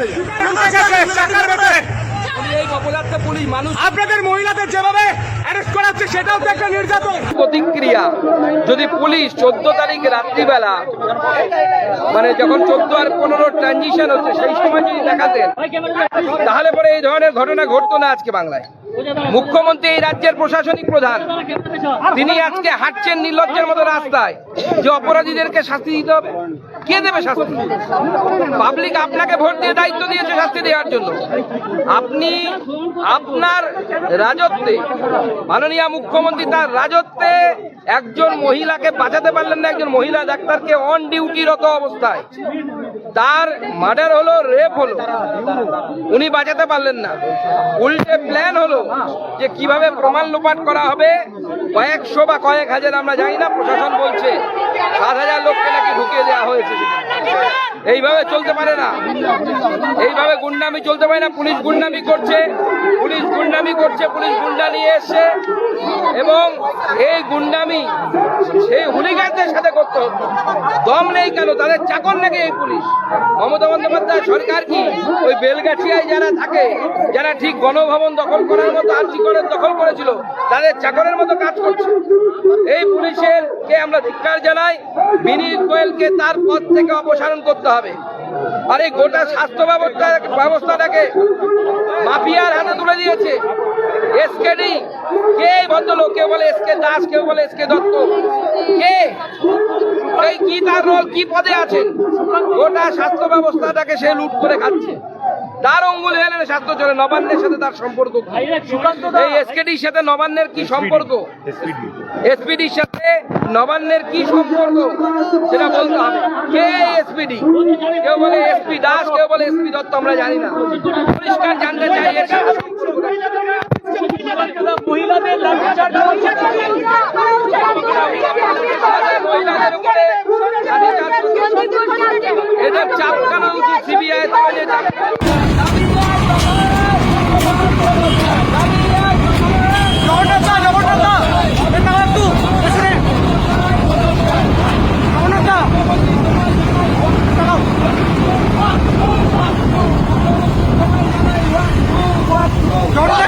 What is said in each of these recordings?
আচ্ছা, আপনাদের হচ্ছে একটা নির্যাতন। প্রতিক্রিয়া যদি পুলিশ চোদ্দ তারিখ রাত্রিবেলা মানে যখন চোদ্দ আর পনেরো ট্রানজিশন হচ্ছে সেই সময় যদি দেখাতেন তাহলে পরে এই ধরনের ঘটনা ঘটতো না আজকে বাংলায়। মুখ্যমন্ত্রী এই রাজ্যের প্রশাসনিক প্রধান। তিনি আজকে হাঁটছেন নির্লজ্জের মতো রাস্তায়। যে অপরাধীদেরকে শাস্তি দিতে হবে। কে দেবে শাস্তি? পাবলিক আপনাকে ভোট দিয়ে দায়িত্ব দিয়েছে শাস্তি দেওয়ার জন্য। আপনি আপনার রাজত্বে, মাননীয় মুখ্যমন্ত্রী তার রাজত্বে একজন মহিলাকে বাঁচাতে পারলেন না, একজন মহিলা ডাক্তারকে অন ডিউটিরত অবস্থায়। তার মার্ডার হলো রেপ হলো। উনি বাঁচাতে পারলেন না। উল্টে প্ল্যান হলো যে কীভাবে প্রমাণ লোপাট করা হবে, কয়েকশো বা কয়েক হাজার, আমরা জানি না, প্রশাসন বলছে। সাত হাজার লোককে নাকি ঢুকিয়ে দেওয়া হয়েছে। এইভাবে চলতে পারে না। এইভাবে গুন্ডামি চলতে পারে না। পুলিশ গুন্ডামি করছে, পুলিশ গুন্ডামি করছে, পুলিশ গুন্ডা নিয়ে এসছে এবং এই গুন্ডামি সেই হুলিগানদের সাথে করতে হতো দম নেই কেন? তাদের চাকর নাকি এই পুলিশ? মমতা বন্দ্যোপাধ্যায় সরকার কি? ওই বেলগাছিয়ায় যারা থাকে, যারা ঠিক গণভবন দখল করার মতো আর্থিকরের দখল করেছিল, তাদের চাকরের মতো কাজ করছে। এই পুলিশের কে আমরা ধিক্কার জানাই? বিনীত গোয়েলকে তার পদ থেকে অপসারণ করতে হবে। আর এই গোটা স্বাস্থ্য ব্যবস্থা ব্যবস্থাটাকে মাফিয়ার হাতে তুলে দিয়েছে। এসকেডি, কে এই ভদ্রলোক? কেউ বলে এসকে দাস, কেউ বলে এসকে দত্ত। কে? এই কি তার রোল, কি পদে আছেন? গোটা স্বাস্থ্য ব্যবস্থাটাকে সে লুট করে খাচ্ছে। তার অঙ্গুল হেলে স্বাস্থ্য চলে নবান্নের সাথে তার সম্পর্ক এই এসকেডির সাথে নবান্নের কি সম্পর্ক? এসপিডির সাথে নবান্নের কি সম্পর্ক? সেটা বলতে হবে। কে এসপিডি কেউ বলে এসপি দাস কেউ বলে এসপি দত্ত আমরা জানি না। পরিষ্কার জানতে চাই মহিলাদের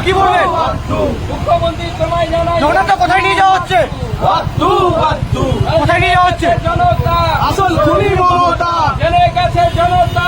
কি বলবেন মুখ্যমন্ত্রী তোমায় জানাই জগন্নাথ কোথায় নিয়ে যাওয়া হচ্ছে? কোথায় নিয়ে যাওয়া হচ্ছে? জনতা আসল খুনি মমতা। জেনে গেছে জনতা।